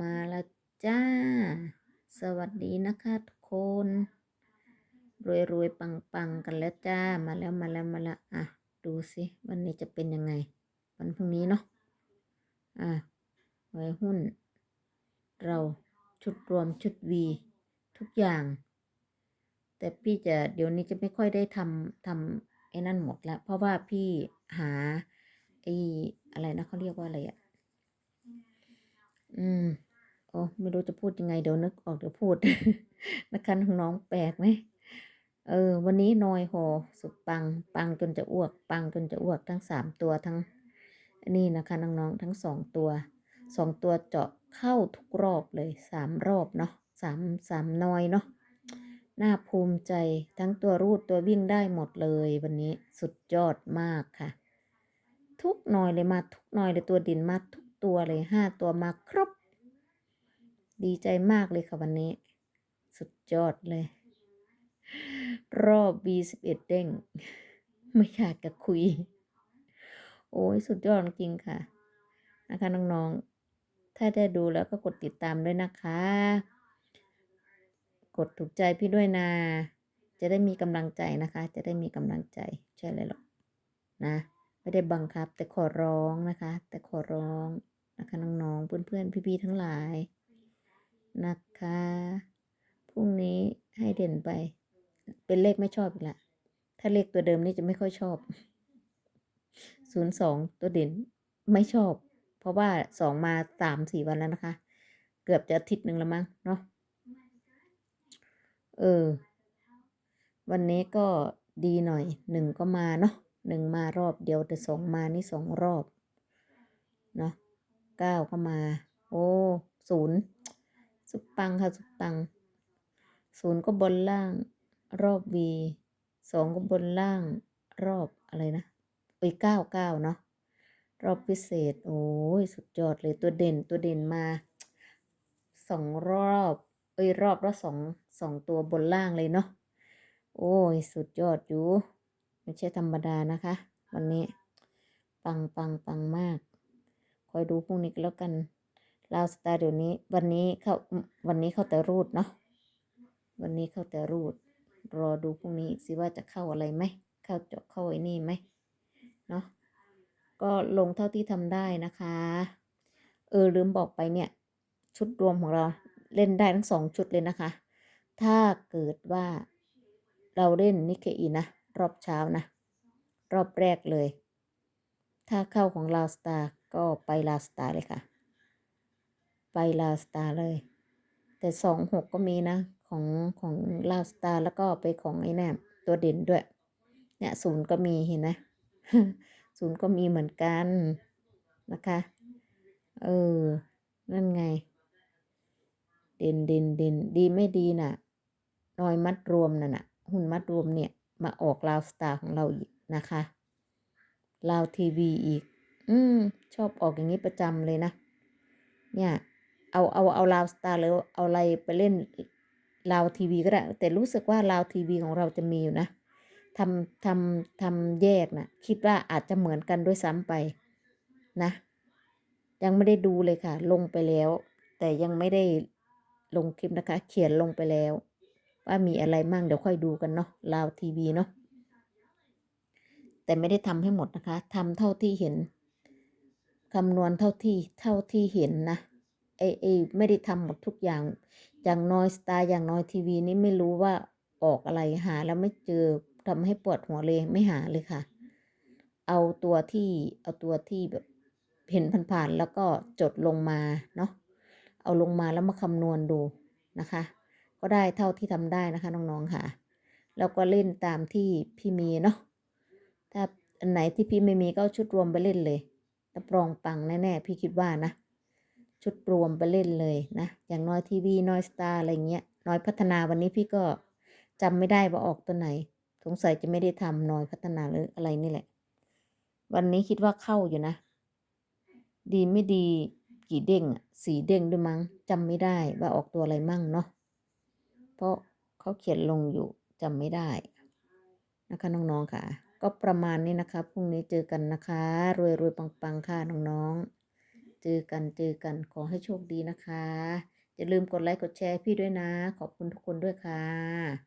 มาแล้วจ้า สวัสดีนะคะทุกคน รวยรวยปังปังกันแล้วจ้า มาแล้วมาแล้วมาแล้วอะ ดูสิวันนี้จะเป็นยังไง วันพรุ่งนี้เนาะ อะไว้หุ้น เราชุดรวมชุดวีทุกอย่าง แต่พี่จะเดี๋ยวนี้จะไม่ค่อยได้ทำทำไอ้นั่นหมดแล้ว เพราะว่าพี่หาไอ้อะไรนะเขาเรียกว่าอะไรอะ อืมโอ้ไม่รู้จะพูดยังไงเดี๋ยวนึกออกเดี๋ยวพูดนะคะน้องแปลกไหมเออ วันนี้นอยโหสุดปัง ปังจนจะอ้วก ปังจนจะอ้วกทั้งสามตัวทั้งนี่นะคะน้องๆทั้งสองตัวสองตัวเจาะเข้าทุกรอบเลยสามรอบเนาะสามสามนอยเนาะน่าภูมิใจทั้งตัวรูดตัววิ่งได้หมดเลยวันนี้สุดยอดมากค่ะ ทุกนอยเลยมาทุกนอยเลยตัวดินมาทุก ตัวเลยห้าตัวมาครบ ดีใจมากเลยค่ะวันนี้ สุดยอดเลย รอบ B11 เด้ง ไม่อยากจะคุย โอ้ยสุดยอดจริงค่ะ นะคะน้องๆ ถ้าได้ดูแล้วก็กดติดตามด้วยนะคะ กดถูกใจพี่ด้วยนะจะได้มีกำลังใจนะคะ จะได้มีกำลังใจ ใช่เลยหรอกนะ ไม่ได้บังคับ แต่ขอร้องนะคะ แต่ขอร้อง นะคะน้องๆ เพื่อนๆ พี่ๆ ทั้งหลายนะคะ พรุ่งนี้ให้เด่นไป เป็นเลขไม่ชอบอีกละ ถ้าเลขตัวเดิมนี่จะไม่ค่อยชอบ ศูนย์สองตัวเด่นไม่ชอบ เพราะว่าสองมาสามสี่วันแล้วนะคะ เกือบจะอาทิตย์หนึ่งแล้วมั้งเนาะ เออ วันนี้ก็ดีหน่อยหนึ่งก็มาเนาะหนึ่งมารอบเดียวแต่สองมานี่สองรอบ เนาะ เก้าก็มา โอ้ศูนย์สุดปังค่ะสุดปังศูนย์ก็บนล่าง รอบวีสองก็บนล่าง รอบอะไรนะเอ้ยเก้าเก้าเนาะรอบพิเศษ โอ้ยสุดยอดเลยตัวเด่นตัวเด่นมาสองรอบเอ้ยรอบละสองสองตัวบนล่างเลยเนาะโอ้ยสุดยอดอยู่ไม่ใช่ธรรมดานะคะ วันนี้ ปังปังปังมาก อยดูพรุ่งนี้แล้วกันลาวสตาร์เดี๋ยวนี้ วันนี้เข้าวันนี้เข้าแต่รูดเนาะวันนี้เข้าแต่รูด รอดูพรุ่งนี้สิว่าจะเข้าอะไรไหมเข้าเจาะเข้าไอ้นี่ไหมเนาะก็ลงเท่าที่ทำได้นะคะ เออลืมบอกไปเนี่ย ชุดรวมของเราเล่นได้ทั้งสองชุดเลยนะคะ ถ้าเกิดว่าเราเล่นนิเคอีนะ รอบเช้านะ รอบแรกเลย ถ้าเข้าของลาวสตาร์ ก็ไปลาสตาร์เลยค่ะ ไปลาสตาร์เลย แต่สองหกก็มีนะ ของของลาสตาร์แล้วก็ไปของไอ้แนมตัวเด่นด้วย เนี่ยศูนย์ก็มีเห็นไหมศูนย์ก็มีเหมือนกันนะคะ เออ นั่นไง เด่นเด่นเด่นดีไม่ดีน่ะนอยมัดรวมน่ะน่ะ หุ่นมัดรวมเนี่ย มาออกลาวสตาร์ของเราอีกนะคะลาวทีวีอีก อืม ชอบออกอย่างนี้ประจำเลยนะ เนี่ย เอาเอาเอาลาวสตาร์หรือเอาอะไรไปเล่นลาวทีวีก็ได้ แต่รู้สึกว่าลาวทีวีของเราจะมีอยู่นะทำทำทำแยกนะคิดว่าอาจจะเหมือนกันด้วยซ้ำไปนะ ยังไม่ได้ดูเลยค่ะ ลงไปแล้ว แต่ยังไม่ได้ลงคลิปนะคะ เขียนลงไปแล้ว ว่ามีอะไรมั่งเดี๋ยวค่อยดูกันเนาะลาวทีวีเนาะแต่ไม่ได้ทำให้หมดนะคะทำเท่าที่เห็น คำนวณเท่าที่เท่าที่เห็นนะไอไอไม่ได้ทำหมดทุกอย่าง อย่างน้อยสตาร์อย่างน้อยทีวีนี่ไม่รู้ว่าออกอะไรหาแล้วไม่เจอทำให้ปวดหัวเลยไม่หาเลยค่ะ เอาตัวที่เอาตัวที่แบบเห็นผ่านๆแล้วก็จดลงมาเนาะเอาลงมาแล้วมาคำนวณดูนะคะ ก็ได้เท่าที่ทำได้นะคะน้องๆค่ะ แล้วก็เล่นตามที่พี่มีเนาะถ้าอันไหนที่พี่ไม่มีก็ชุดรวมไปเล่นเลย รับรองปังแน่ๆ พี่คิดว่านะ ชุดรวมไปเล่นเลยนะ อย่างน้อยทีวีน้อยสตาร์อะไรเงี้ย น้อยพัฒนาวันนี้พี่ก็จำไม่ได้ว่าออกตัวไหน สงสัยจะไม่ได้ทำน้อยพัฒนาหรืออะไรนี่แหละ วันนี้คิดว่าเข้าอยู่นะ ดีไม่ดีกี่เด้งสีเด้งด้วยมั้งจำไม่ได้ว่าออกตัวอะไรมั่งเนาะ เพราะเขาเขียนลงอยู่จำไม่ได้นะคะน้องๆค่ะ ก็ประมาณนี้นะคะ พรุ่งนี้เจอกันนะคะ รวยรวยปังปังๆค่ะน้องๆเจเจอกันเจอกันขอให้โชคดีนะคะ อย่าลืมกดไลค์กดแชร์พี่ด้วยนะ ขอบคุณทุกคนด้วยค่ะ